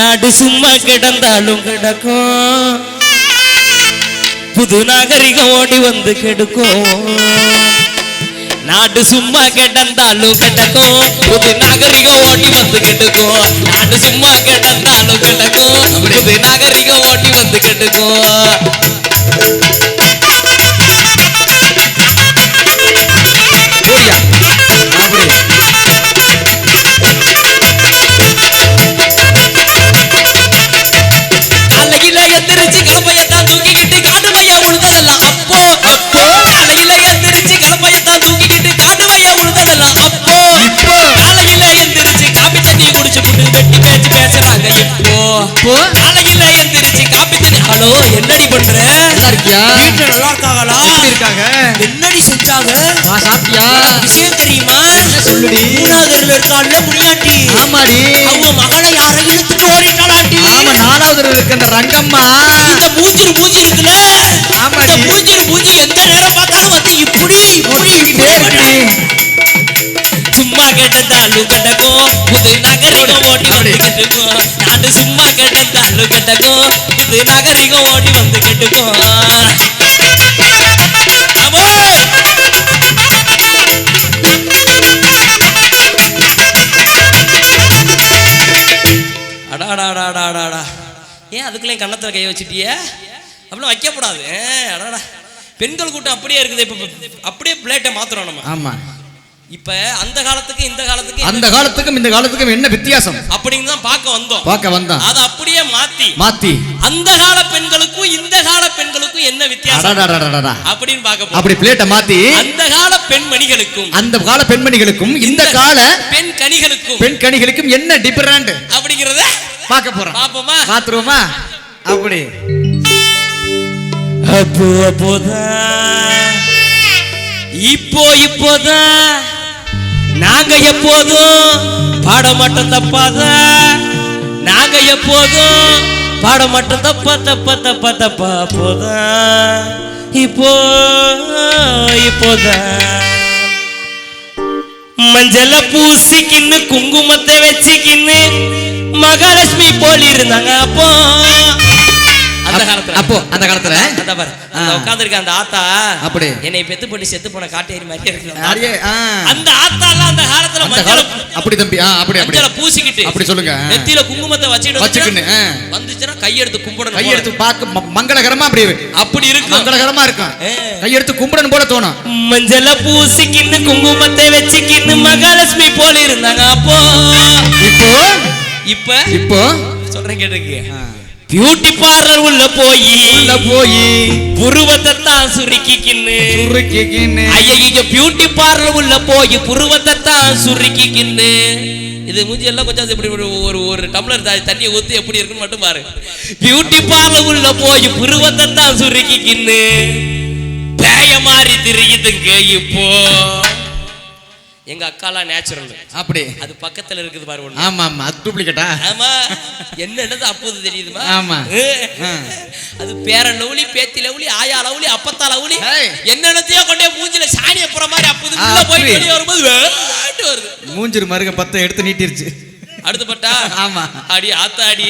நாடு சும்மா கிடந்தாலும் கிடக்கும். புது நாகரிகம் ஓடி வந்து கெடுக்கும். நாடு சும்மா கிடந்தாலும் கிடக்கும். புது நாகரிகம் ஓடி வந்து கெடுக்கும். நாடு சும்மா கிடந்தாலும் கிடக்கும். புது நாகரிகம் ஓடி வந்து கெடுக்கும். இப்போ காலையில எந்திரிச்சு காபி தண்ணி ஹலோ என்னடி பண்ற? நல்லா இருக்கியா? வீட்டுல நல்லா இருக்காங்களா? எப்படி இருக்காங்க? என்னடி செஞ்சாங்க? வா சாப்பிட்டியா? விஷயம் தெரியுமா? சொல்லுடி? மூணாவது தெருவுல இருக்காள்ல முனியாண்டி ஆமாடி. அவங்க மகளை யாரை இழுத்துட்டு ஓடிட்டாளாண்டி ஆமா நாலாவது இருக்க அந்த ரங்கம்மா. இந்த மூஞ்சிரு சும்மா கிடந்தாலும் கிடக்கும் புது நகரிகம் ஓட்டி வந்து கெட்டுக்கும். நாடு சும்மா கிடந்தாலும் கிடக்கும் புது நகரிகம் ஓட்டி வந்து கெட்டுக்கும். அபோ! அடாடாடாடாடாடா. ஏன் அதுக்குள்ளே கண்ணத்தில் கைய வச்சிட்டிய? அப்படிலாம் வைக்கப்படாது ஏன், அடாடா. பெண்கள் கூட்டம் அப்படியே இருக்குது. இப்போ அப்படியே பிளேட்டை மாத்துறோம் நம்ம. ஆமா. இப்ப அந்த காலத்துக்கு இந்த காலத்துக்கு அந்த காலத்துக்கும் இந்த காலத்துக்கும் என்ன வித்தியாசம்? அப்படின்னு தான் பார்க்க வந்தோம். பார்க்க வந்தான் அதை அப்படியே மாத்தி. மாத்தி. அந்த கால பெண்களுக்கும் இந்த கால பெண்களுக்கும் என்ன வித்தியாசம். அப்படின்னு பார்க்க அப்படி பிளேட்டை மாத்தி அந்த கால பெண்மணிகளுக்கும் அந்த கால பெண்மணிகளுக்கும் இந்த கால பெண் கனிகளுக்கும் பெண் கணிகளுக்கும் என்ன டிஃபரண்ட் அப்படிங்கறத பார்க்க போறோம் பாப்போமா பாத்துருவோமா அப்படி அப்போ அப்போதான் இப்போ இப்போதான் நாங்க எப்போதும் பாட மாட்டோம் தப்பாதா நாங்க எப்போதும் பாட மாட்டோம் தப்பா தப்பா தப்பா தப்பா போதான் இப்போ இப்போதான் மஞ்சள பூசிக்கின்னு குங்குமத்தை வச்சுக்கின்னு மகாலட்சுமி போல் இருந்தாங்க அப்போ. அந்த காலத்துல. அப்போ அந்த காலத்துல? அதான் பாரு அந்த. உட்கார்ந்திருக்க அந்த ஆத்தா அப்படி. என்னை பெத்து போட்டு செத்து போன காட்டேரி மாதிரியே இருக்கு அந்த ஆத்தா. ஆ. அந்த அந்த காலத்துல அந்த மஞ்சள அப்படி தம்பி அப்படி அப்படி. பூசிக்கிட்டு அப்படி சொல்லுங்க. நெத்தியில குங்குமத்தை வச்சுக்கிட்டு வச்சுக்கின்னு, வந்துச்சுன்னா- கையெடுத்து கும்பிடணும் கையெடுத்து பார்க்க மங்களகரமா அப்படி அப்படி இருக்கும். மங்களகரமா இருக்கும். கையெடுத்து கும்பிடணும் போல தோணும். மஞ்சள பூசிக்கின்னு குங்குமத்தை வச்சுக்கின்னு மகாலட்சுமி போல இருந்தாங்க அப்போ. இப்போ? இப்ப? இப்போ? சொல்றேன் கேட்டுக்கு பியூட்டி பார்லர் உள்ள போய் உள்ள போய் புருவத்தை தான் சுருக்கிக்கின்னு. சுருக்கிக்கின்னு. ஐயோ பியூட்டி பார்லர் உள்ள போய் புருவத்தை தான் சுருக்கிக்கின்னு. இது மூஞ்சி எல்லாம் கொஞ்சம் இப்படி ஒரு ஒரு டம்ளர் த- தண்ணியை ஊத்தி எப்படி இருக்குன்னு மட்டும் பாரு. பியூட்டி பார்லர் உள்ள போய் புருவத்தை தான் சுருக்கிக்கின்னு. பேய மாதிரி திரியுதுங்க இப்போ. எங்க அக்காலாம் நேச்சுரல் அப்படி. அது பக்கத்துல இருக்குது பாரு ஒண்ணு. ஆமா ஆமா. அது டூப்ளிகேட்டா ஆமா. என்னன்னது அப்போது தெரியுதுமா? ஆமா. அது பேர லவுலி பேத்தி லவுலி ஆயா லவுலி அப்பத்தா லவுலி. என்னென்னத்தையோ கொண்டே மூஞ்சில சாணிய போற மாதிரி அப்போது உள்ள போய். வெளியே வரும்போது வருது. மூஞ்சிரு மருக பத்த எடுத்து நீட்டிருச்சு. அடுத்து பட்டா? ஆமா. அடி ஆத்தாடி.